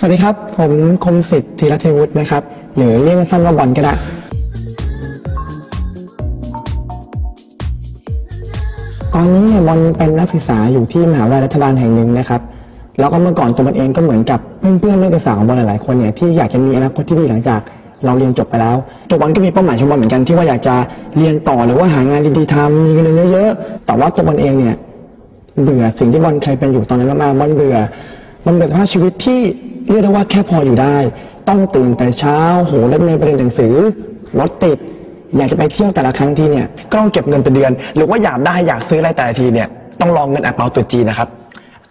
สวัสดีครับ ผมคมสิทธิ์ธีรเทวุฒินะครับ หรือเรียกสั้นๆว่าบอลก็ได้ ตอนนี้เนี่ยบอลเป็นนักศึกษาอยู่ที่มหาวิทยาลัยรัฐบาลแห่งหนึ่งนะครับ แล้วก็เมื่อก่อนตัวมันเองก็เหมือนกับเพื่อนๆนักศึกษาของบอลหลายๆคนเนี่ยที่อยากจะมีอนาคตที่ดีหลังจากเราเรียนจบไปแล้ว ตัวบอลก็มีเป้าหมายของบอลเหมือนกันที่ว่าอยากจะเรียนต่อหรือว่าหางานดีๆทำมีเงินเดือนเยอะๆแต่ว่าตัวบอลเองเนี่ยเบื่อสิ่งที่บอลเคยเป็นอยู่ตอนนั้นมากๆบอลเบื่อ มันเบื่อสภาชีวิตที่เรียกได้ว่าแค่พออยู่ได้ ต้องตื่นแต่เช้าโหเล่นเมย์ไปเรียนหนังสือรถติดอยากจะไปเที่ยวแต่ละครั้งที่เนี่ยก็ต้องเก็บเงินเป็นเดือน หรือว่าอยากได้อยากซื้ออะไรแต่ละทีเนี่ยต้องรองเงินอ่างเปาตัวจีนะครับ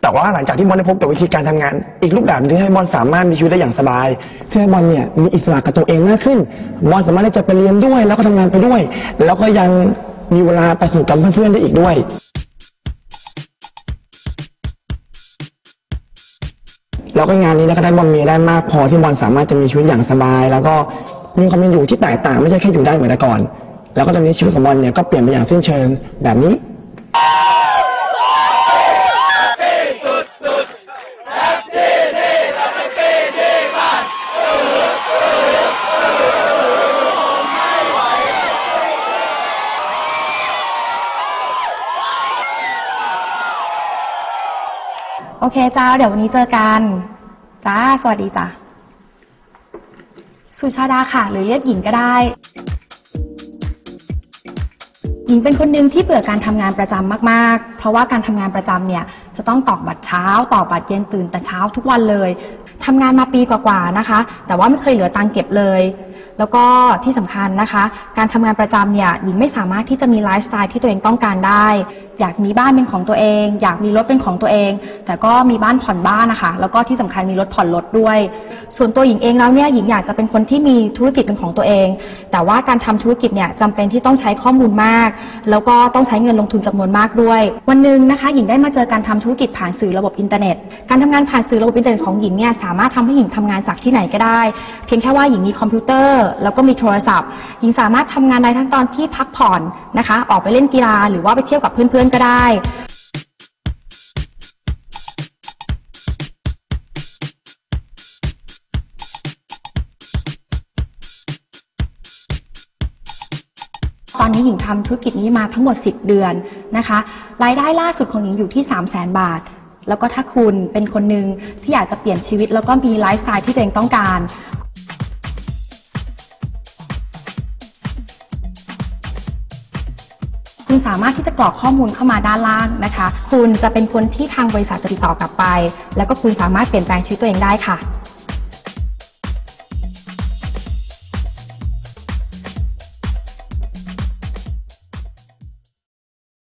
แต่ว่าหลังจากที่บอลได้พบกับวิธีการทำงาน อีกรูปแบบนึงที่ให้บอลสามารถมีชีวิตได้อย่างสบายซึ่งให้บอลเนี่ยมีอิสระกับตัวเองมากขึ้นบอลสามารถที่จะไปเรียนด้วย แล้วก็ทำงานไปด้วย แล้วก็ยังมีเวลาไปสนุกกับเพื่อนๆได้อีกด้วย แล้วก็งานนี้ก็ได้บอลมีได้มากพอที่บอลสามารถจะมีชีวิตอย่างสบาย แล้วก็มีความเป็นอยู่ที่แตกต่างไม่ใช่แค่อยู่ได้เหมือนแต่ก่อน แล้วก็ตอนนี้ชีวิตของบอลเนี่ยก็เปลี่ยนไปอย่างสิ้นเชิงแบบนี้ โอเคจ้า เดี๋ยววันนี้เจอกัน จ้า สวัสดีจ้าสุชาดาค่ะ หรือเรียกหญิงก็ได้ หญิงเป็นคนหนึ่งที่เบื่อการทำงานประจำมากๆ เพราะว่าการทำงานประจำเนี่ย จะต้องตอกบัตรเช้าต่อบัตรเย็นตื่นแต่เช้าทุกวันเลยทำงานมาปีกว่าๆนะคะ แต่ว่าไม่เคยเหลือตังเก็บเลย แล้วก็ที่สำคัญนะคะ การทำงานประจำเนี่ยหญิงไม่สามารถที่จะมีไลฟ์สไตล์ที่ตัวเองต้องการได้ อยากมีบ้านเป็นของตัวเอง อยากมีรถเป็นของตัวเอง แต่ก็มีบ้านผ่อนบ้านนะคะ แล้วก็ที่สำคัญมีรถผ่อนรถด้วย ส่วนตัวหญิงเองแล้วเนี่ยหญิงอยากจะเป็นคนที่มีธุรกิจเป็นของตัวเอง แต่ว่าการทำธุรกิจเนี่ยจำเป็นที่ต้องใช้ข้อมูลมาก แล้วก็ต้องใช้เงินลงทุนจำนวนมากด้วย วันหนึ่งนะคะหญิงได้มาเจอการทำธุรกิจผ่านสื่อระบบอินเทอร์เน็ต การทำงานผ่านสื่อระบบอินเทอร์เน็ตของหญิงเนี่ยสามารถทำให้หญิงทำงานจากที่ไหนก็ได้ เพียงแค่ว่าหญิงมีคอมพิวเตอร์แล้วก็มีโทรศัพท์ หญิงสามารถทำงานได้ทั้งตอนที่พักผ่อนนะคะ ออกไปเล่นกีฬาหรือว่าไปเที่ยวกับเพื่อนๆก็ได้ ตอนนี้หญิงทำธุรกิจนี้มาทั้งหมด 10 เดือนนะคะ รายได้ล่าสุดของหญิงอยู่ที่ 3 0 0แสนบาท แล้วก็ถ้าคุณเป็นคนหนึ่งที่อยากจะเปลี่ยนชีวิต แล้วก็มีไลฟ์สไตล์ที่ตัวเองต้องการ คุณสามารถที่จะกรอกข้อมูลเข้ามาด้านล่างนะคะ คุณจะเป็นคนที่ทางบริษัทจะติดต่อกลับไป แล้วก็คุณสามารถเปลี่ยนแปลงชีวิตตัวเองได้ค่ะ